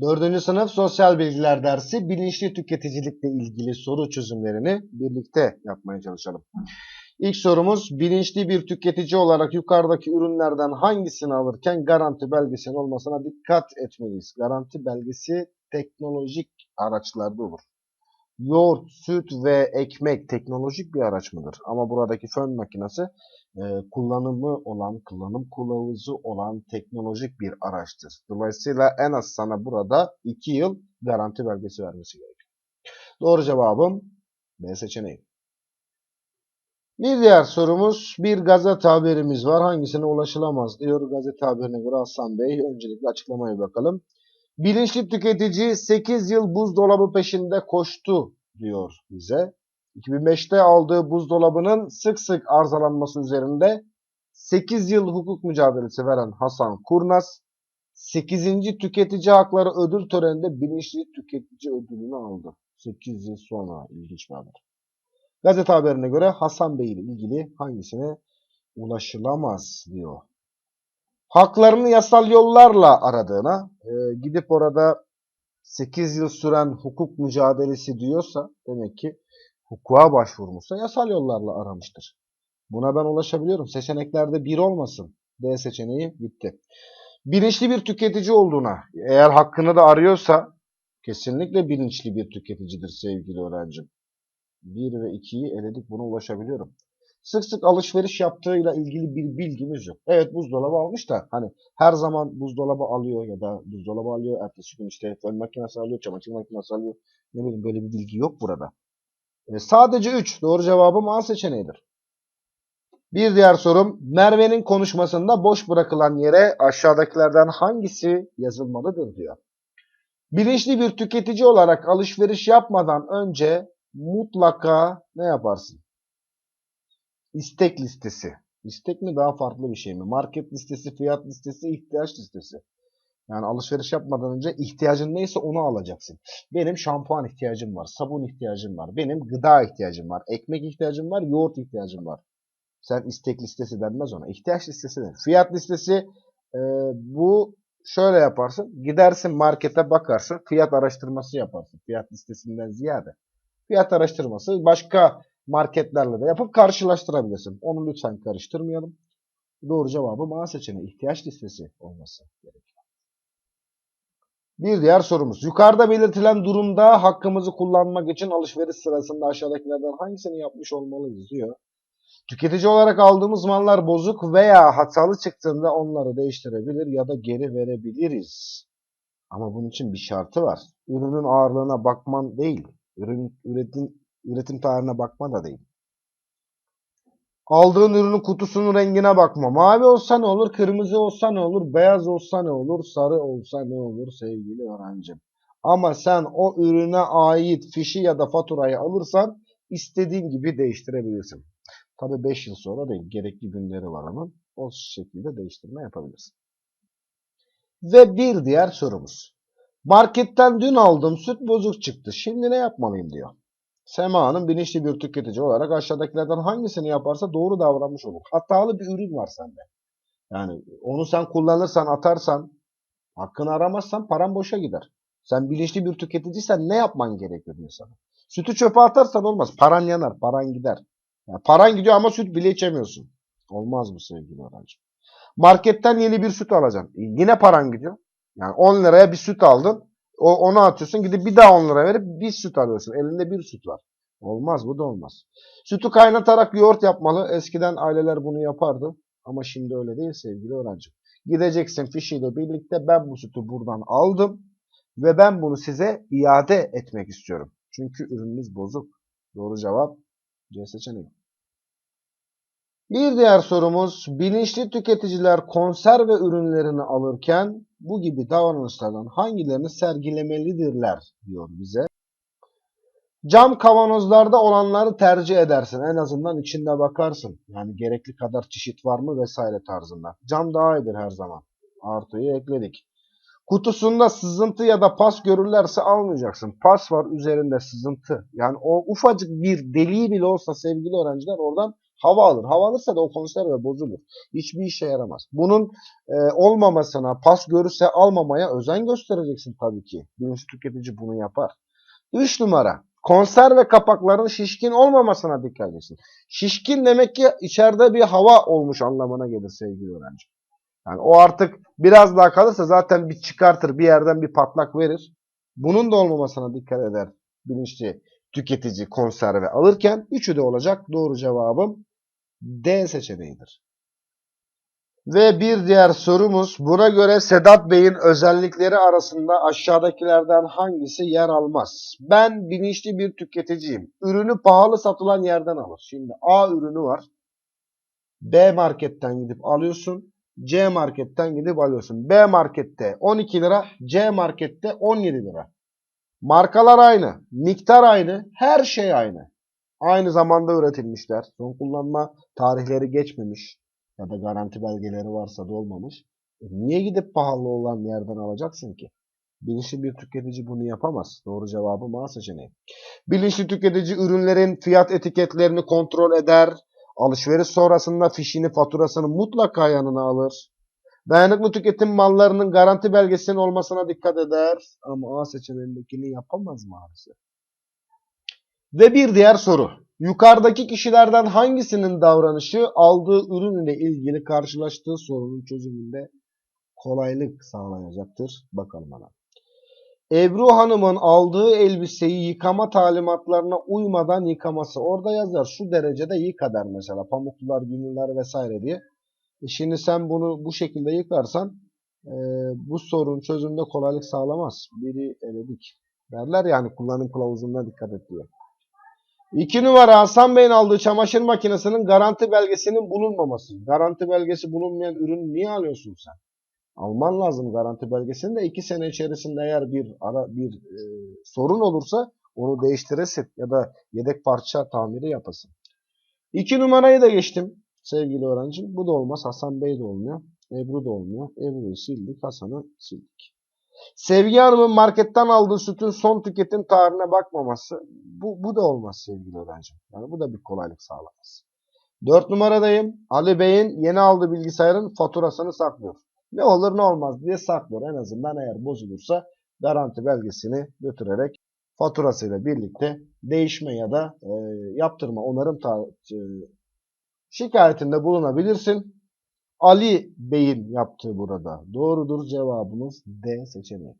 Dördüncü sınıf sosyal bilgiler dersi bilinçli tüketicilikle ilgili soru çözümlerini birlikte yapmaya çalışalım. İlk sorumuz bilinçli bir tüketici olarak yukarıdaki ürünlerden hangisini alırken garanti belgesinin olmasına dikkat etmeliyiz. Garanti belgesi teknolojik araçlarda olur. Yoğurt, süt ve ekmek teknolojik bir araç mıdır? Ama buradaki fön makinesi e, kullanımı olan, kullanım kılavuzu olan teknolojik bir araçtır. Dolayısıyla en az sana burada 2 yıl garanti belgesi vermesi gerekiyor. Doğru cevabım B seçeneği. Bir diğer sorumuz bir gazete haberimiz var. Hangisine ulaşılamaz diyor gazete haberine göre Hasan Bey. Öncelikle açıklamaya bakalım. Bilinçli tüketici 8 yıl buzdolabı peşinde koştu diyor bize. 2005'te aldığı buzdolabının sık sık arızalanması üzerinde 8 yıl hukuk mücadelesi veren Hasan Kurnaz 8. Tüketici Hakları Ödül Töreni'nde bilinçli tüketici ödülünü aldı. 8 yıl sonra ilginç bir haber. Gazete haberine göre Hasan Bey ile ilgili hangisine ulaşılamaz diyor. Haklarını yasal yollarla aradığına, e, gidip orada 8 yıl süren hukuk mücadelesi diyorsa demek ki hukuka başvurmuşsa yasal yollarla aramıştır. Buna ben ulaşabiliyorum. Seçeneklerde bir olmasın. D seçeneği gitti. Bilinçli bir tüketici olduğuna, eğer hakkını da arıyorsa kesinlikle bilinçli bir tüketicidir sevgili öğrencim. 1 ve 2'yi eledik buna ulaşabiliyorum. Sık sık alışveriş yaptığıyla ilgili bir bilgimiz yok. Evet buzdolabı almış da hani her zaman buzdolabı alıyor ya da buzdolabı alıyor. Ertesi gün işte fön makinesi alıyor, çamaşır makinesi alıyor. Ne bileyim böyle bir bilgi yok burada. E, sadece 3. Doğru cevabım A seçeneğidir. Bir diğer sorum. Merve'nin konuşmasında boş bırakılan yere aşağıdakilerden hangisi yazılmalıdır diyor. Bilinçli bir tüketici olarak alışveriş yapmadan önce mutlaka ne yaparsın? İstek listesi. İstek mi daha farklı bir şey mi? Market listesi, fiyat listesi, ihtiyaç listesi. Yani alışveriş yapmadan önce ihtiyacın neyse onu alacaksın. Benim şampuan ihtiyacım var, sabun ihtiyacım var, benim gıda ihtiyacım var, ekmek ihtiyacım var, yoğurt ihtiyacım var. Sen istek listesi denmez ona. İhtiyaç listesi denir. Fiyat listesi e, bu şöyle yaparsın. Gidersin markete bakarsın. Fiyat araştırması yaparsın. Fiyat listesinden ziyade. Fiyat araştırması başka marketlerle de yapıp karşılaştırabilirsin. Onu lütfen karıştırmayalım. Doğru cevabı A seçeneği. ihtiyaç listesi olması gerekiyor. Bir diğer sorumuz. Yukarıda belirtilen durumda hakkımızı kullanmak için alışveriş sırasında aşağıdakilerden hangisini yapmış olmalıyız diyor. Tüketici olarak aldığımız mallar bozuk veya hatalı çıktığında onları değiştirebilir ya da geri verebiliriz. Ama bunun için bir şartı var. Ürünün ağırlığına bakman değil, ürün üretim üretim tarihine bakma da değil. Aldığın ürünün kutusunun rengine bakma. Mavi olsa ne olur, kırmızı olsa ne olur, beyaz olsa ne olur, sarı olsa ne olur sevgili öğrencim. Ama sen o ürüne ait fişi ya da faturayı alırsan istediğin gibi değiştirebilirsin. Tabi 5 yıl sonra değil. Gerekli günleri var ama o şekilde değiştirme yapabilirsin. Ve bir diğer sorumuz. Marketten dün aldığım süt bozuk çıktı. Şimdi ne yapmalıyım diyor. Sema Hanım bilinçli bir tüketici olarak aşağıdakilerden hangisini yaparsa doğru davranmış olur. Hatalı bir ürün var sende. Yani onu sen kullanırsan, atarsan, hakkını aramazsan paran boşa gider. Sen bilinçli bir tüketiciysen ne yapman gerekiyor diyor. Sütü çöpe atarsan olmaz. Paran yanar, paran gider. Yani paran gidiyor ama süt bile içemiyorsun. Olmaz mı sevgili öğrenci? Marketten yeni bir süt alacaksın. E, yine paran gidiyor. Yani 10 liraya bir süt aldın. O, onu atıyorsun. Gidip bir daha 10 lira verip bir süt alıyorsun. Elinde bir süt var. Olmaz bu da olmaz. Sütü kaynatarak yoğurt yapmalı. Eskiden aileler bunu yapardı. Ama şimdi öyle değil sevgili öğrenci. Gideceksin fişiyle birlikte ben bu sütü buradan aldım. Ve ben bunu size iade etmek istiyorum. Çünkü ürününüz bozuk. Doğru cevap C seçeneği. Bir diğer sorumuz bilinçli tüketiciler konserve ürünlerini alırken bu gibi davranışlardan hangilerini sergilemelidirler diyor bize. Cam kavanozlarda olanları tercih edersin. En azından içinde bakarsın. Yani gerekli kadar çeşit var mı vesaire tarzında. Cam daha iyidir her zaman. Artıyı ekledik. Kutusunda sızıntı ya da pas görürlerse almayacaksın. Pas var üzerinde sızıntı. Yani o ufacık bir deliği bile olsa sevgili öğrenciler oradan Hava alır. Hava alırsa da o konserve bozulur. Hiçbir işe yaramaz. Bunun e, olmamasına, pas görürse almamaya özen göstereceksin tabii ki. Bilinçli tüketici bunu yapar. 3 numara. Konserve kapakların şişkin olmamasına dikkat edeceksin. Şişkin demek ki içeride bir hava olmuş anlamına gelir sevgili öğrenci. Yani o artık biraz daha kalırsa zaten bir çıkartır, bir yerden bir patlak verir. Bunun da olmamasına dikkat eder bilinçli tüketici konserve alırken. Üçü de olacak. Doğru cevabım D seçeneğidir. Ve bir diğer sorumuz buna göre Sedat Bey'in özellikleri arasında aşağıdakilerden hangisi yer almaz? Ben bilinçli bir tüketiciyim. Ürünü pahalı satılan yerden alır. Şimdi A ürünü var. B marketten gidip alıyorsun. C marketten gidip alıyorsun. B markette 12 lira, C markette 17 lira. Markalar aynı, miktar aynı, her şey aynı. Aynı zamanda üretilmişler. Son kullanma tarihleri geçmemiş ya da garanti belgeleri varsa da olmamış. E niye gidip pahalı olan yerden alacaksın ki? Bilinçli bir tüketici bunu yapamaz. Doğru cevabı A seçeneği. Bilinçli tüketici ürünlerin fiyat etiketlerini kontrol eder. Alışveriş sonrasında fişini, faturasını mutlaka yanına alır. Dayanıklı tüketim mallarının garanti belgesinin olmasına dikkat eder. Ama A seçeneğindekini yapamaz maalesef. Ve bir diğer soru. Yukarıdaki kişilerden hangisinin davranışı aldığı ürün ile ilgili karşılaştığı sorunun çözümünde kolaylık sağlayacaktır? Bakalım ona. Ebru Hanım'ın aldığı elbiseyi yıkama talimatlarına uymadan yıkaması. Orada yazar şu derecede yıka der mesela. Pamuklular, günlüler vesaire diye. E şimdi sen bunu bu şekilde yıkarsan e, bu sorun çözümde kolaylık sağlamaz. Biri eledik. Derler yani kullanım kılavuzuna dikkat et diyor. İki numara Hasan Bey'in aldığı çamaşır makinesinin garanti belgesinin bulunmaması. Garanti belgesi bulunmayan ürünü niye alıyorsun sen? Alman lazım garanti belgesini de iki sene içerisinde eğer bir ara bir e, sorun olursa onu değiştiresin ya da yedek parça tamiri yapasın. İki numarayı da geçtim sevgili öğrencim. Bu da olmaz. Hasan Bey de olmuyor. Ebru da olmuyor. Ebru'yu sildik. Hasan'ı sildik. Sevgi Hanım'ın marketten aldığı sütün son tüketim tarihine bakmaması. Bu, bu da olmaz sevgili öğrencim. Yani bu da bir kolaylık sağlamaz. Dört numaradayım. Ali Bey'in yeni aldığı bilgisayarın faturasını saklıyor. Ne olur ne olmaz diye saklıyor. En azından eğer bozulursa garanti belgesini götürerek faturasıyla birlikte değişme ya da e, yaptırma, onarım ta- e, şikayetinde bulunabilirsin. Ali Bey'in yaptığı burada. Doğrudur cevabımız D seçeneği.